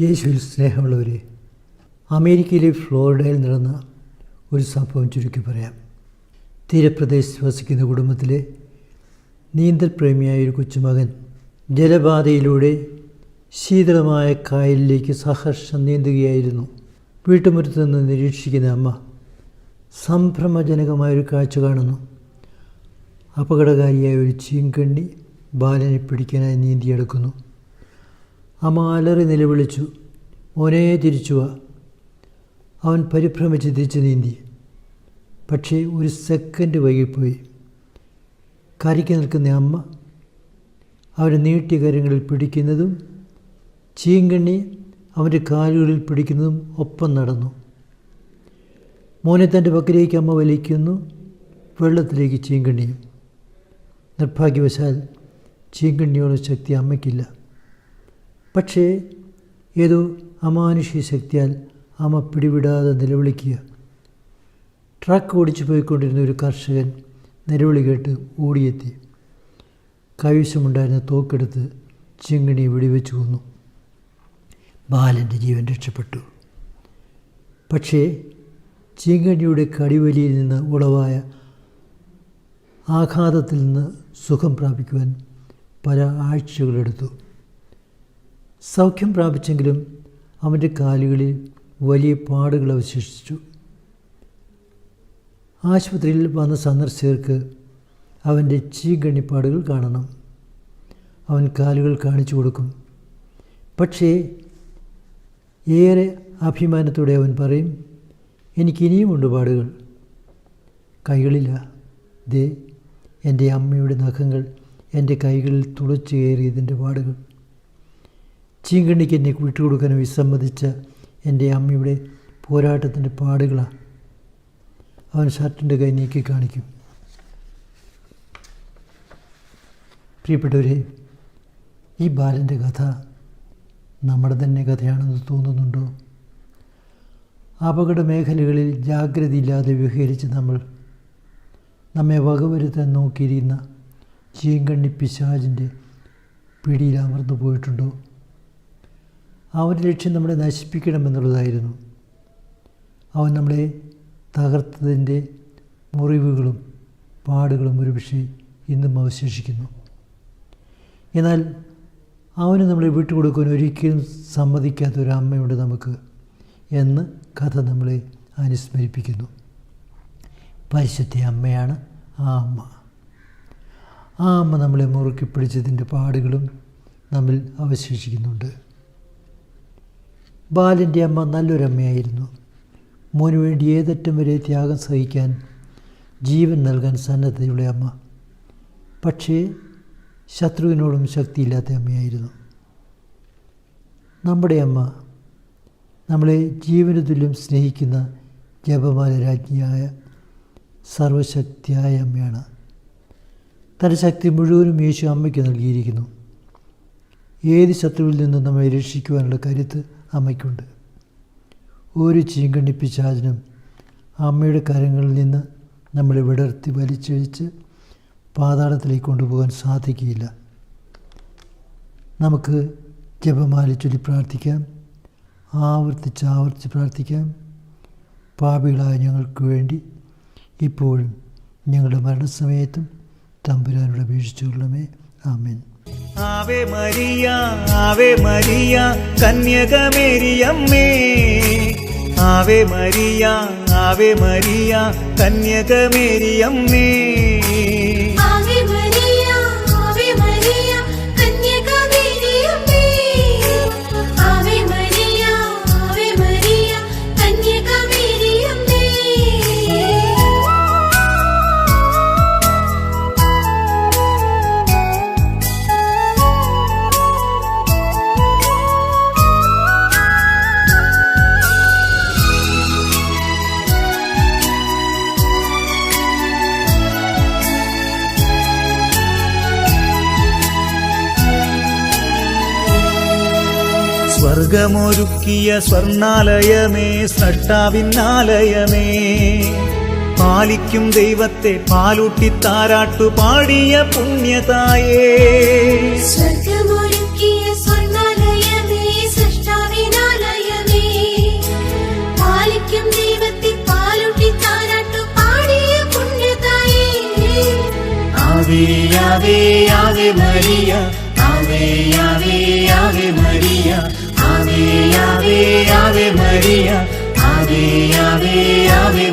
യേശുവിൽ സ്നേഹമുള്ളവരെ അമേരിക്കയിലെ ഫ്ലോറിഡയിൽ നടന്ന ഒരു സംഭവം ചുരുക്കി പറയാം. തീരപ്രദേശത്ത് വസിക്കുന്ന കുടുംബത്തിലെ നീന്തൽ പ്രേമിയായ ഒരു കൊച്ചുമകൻ ജലപാതയിലൂടെ ശീതളമായ കായലിലേക്ക് സഹർഷം നീന്തുകയായിരുന്നു. വീട്ടുമുറ്റത്ത് നിന്ന് നിരീക്ഷിക്കുന്ന അമ്മ സംഭ്രമജനകമായൊരു കാഴ്ച കാണുന്നു. അപകടകാരിയായ ഒരു ചീങ്കണ്ണി ബാലനെ പിടിക്കാനായി നീന്തിയെടുക്കുന്നു. അമ്മ അലറി നിലവിളിച്ചു മോനെ തിരിച്ചു അവൻ പരിഭ്രമിച്ച് തിരിച്ചു നീന്തി. പക്ഷേ ഒരു സെക്കൻഡ് വൈകിപ്പോയി. കരയ്ക്ക് നിൽക്കുന്ന അമ്മ അവന്റെ നീട്ടിയ കാര്യങ്ങളിൽ പിടിക്കുന്നതും ചീങ്കണ്ണി അവന്റെ കാലുകളിൽ പിടിക്കുന്നതും ഒപ്പം നടന്നു. മോനെ തന്റെ പക്കലേക്ക് അമ്മ വലിക്കുന്നു വെള്ളത്തിലേക്ക് ചീങ്കണ്ണിയും നിർഭാഗ്യവശാൽ ചീങ്കണ്ണിയോട് ശക്തി അമ്മയ്ക്കില്ല. പക്ഷേ ഏതോ അമാനുഷിക ശക്തിയാൽ അമ്മ പിടിവിടാതെ നിലവിളിക്കുക. ട്രക്ക് ഓടിച്ചു പോയിക്കൊണ്ടിരുന്ന ഒരു കർഷകൻ നിലവിളി കേട്ട് ഓടിയെത്തി. കൈവശമുണ്ടായിരുന്ന തോക്കെടുത്ത് ചിങ്ങണി വെടിവെച്ച് കൊന്നു. ബാലന്റെ ജീവൻ രക്ഷപ്പെട്ടു. പക്ഷേ ചീങ്കണ്ണിയുടെ കടിവലിയിൽ നിന്ന് ഉളവായ ആഘാതത്തിൽ നിന്ന് സുഖം പ്രാപിക്കുവാൻ പല ആഴ്ചകളെടുത്തു. സൗഖ്യം പ്രാപിച്ചെങ്കിലും അവന്റെ കാലുകളിൽ വലിയ പാടുകൾ അവശേഷിച്ചു. ആശുപത്രിയിൽ വന്ന സന്ദർശകർക്ക് അവന്റെ ചീകണ്ണിപ്പാടുകൾ കാണണം. അവൻ കാലുകൾ കാണിച്ചു കൊടുക്കും. പക്ഷേ ഏറെ അഭിമാനത്തോടെ അവൻ പറയും എനിക്കിനിയുമുണ്ട് പാടുകൾ. കൈകളില്ല. ദേ എന്റെ അമ്മയുടെ നഖങ്ങൾ എന്റെ കൈകളിൽ തുളച്ചു കയറിയതിന്റെ പാടുകൾ. ചീങ്കണ്ണിക്ക് എന്നെ വിട്ടുകൊടുക്കാൻ വിസമ്മതിച്ച എന്റെ അമ്മയുടെ പോരാട്ടത്തിന്റെ പാടുകളാണ് അവൻ ഷർട്ടിന്റെ കൈ നീക്കി കാണിക്കും. പ്രിയപ്പെട്ടവരെ ഈ ബാലന്റെ കഥ നമ്മുടെ തന്നെ കഥയാണെന്ന് തോന്നുന്നുണ്ടോ? അപകട മേഖലകളിൽ ജാഗ്രതയില്ലാതെ വിഹരിച്ച് നമ്മൾ നമ്മെ വകവരുത്താൻ നോക്കിയിരിക്കുന്ന ചീങ്കണ്ണി പിശാജിന്റെ പിടിയിൽ അമർന്നു പോയിട്ടുണ്ടോ അവന്റെ ലക്ഷ്യം നമ്മളെ നശിപ്പിക്കണമെന്നുള്ളതായിരുന്നു അവൻ നമ്മളെ തകർത്തതിന്റെ മുറിവുകളും പാടുകളും ഒരുപക്ഷെ ഇന്നും അവശേഷിക്കുന്നു. എന്നാൽ അവന് നമ്മളെ വിട്ടുകൊടുക്കാൻ ഒരിക്കലും സമ്മതിക്കാത്ത ഒരു അമ്മയുണ്ട് നമുക്ക് എന്ന് കഥ നമ്മളെ അനുസ്മരിപ്പിക്കുന്നു. പരിശുദ്ധ അമ്മയാണ് ആ അമ്മ. ആ അമ്മ നമ്മളെ മുറുക്കി പിടിച്ചതിന്റെ പാടുകളും നമ്മിൽ അവശേഷിക്കുന്നുണ്ട്. ബാലന്റെ അമ്മ നല്ലൊരമ്മയായിരുന്നു. മോന് വേണ്ടി ഏതറ്റം വരെ ത്യാഗം സഹിക്കാൻ ജീവൻ നൽകാൻ സന്നദ്ധതയുള്ള അമ്മ. പക്ഷേ ശത്രുവിനോടും ശക്തിയില്ലാത്ത അമ്മയായിരുന്നു. നമ്മുടെ അമ്മ നമ്മളെ ജീവന തുല്യം സ്നേഹിക്കുന്ന ജപമാല രാജ്ഞിയായ സർവശക്തിയായ അമ്മയാണ്. തന്റെ ശക്തി മുഴുവനും യേശു അമ്മയ്ക്ക് നൽകിയിരിക്കുന്നു. ഏത് ശത്രുവിൽ നിന്നും നമ്മെ രക്ഷിക്കുവാനുള്ള കരുത്ത് അമ്മയ്ക്കുണ്ട്. ഒരു ചീങ്കണ്ണി പിശാചിനും അമ്മയുടെ കരങ്ങളിൽ നിന്ന് നമ്മളെ വിടർത്തി വലിച്ചഴിച്ച് പാതാളത്തിലേക്ക് കൊണ്ടുപോകാൻ സാധിക്കില്ല നമുക്ക് ജപമാല ചൊല്ലി പ്രാർത്ഥിക്കാം. ആവർത്തിച്ച് ആവർത്തിച്ച് പ്രാർത്ഥിക്കാം. പാപികളായ ഞങ്ങൾക്ക് വേണ്ടി ഇപ്പോഴും ഞങ്ങളുടെ മരണസമയത്തും തമ്പുരാനോട് അപേക്ഷിച്ചുകൊള്ളമേ ആമേൻ. ആവേ മരിയ ആവേ മരിയ കന്യകമേരിയമ്മേ. ആവേ മരിയ ആവേ മരിയ കന്യകമേരിയമ്മേ. സ്വർഗമൊരുക്കിയ സ്വർണാലയമേ സ്രഷ്ടാവിന്നാലയമേ പാലിക്കും ദൈവത്തെ പാലൂട്ടി താരാട്ടു പാടിയ പുണ്യതായേ. സ്വർഗമൊരുക്കിയ സ്വർണാലയമേ സൃഷ്ടാവിനാലയമേ പാലിക്കും ദൈവത്തെ പാലൂട്ടി താരാട്ടു പാടിയ ആവേ ആവേ ആവേ മരിയ. ആവേ ആവേ ആവേ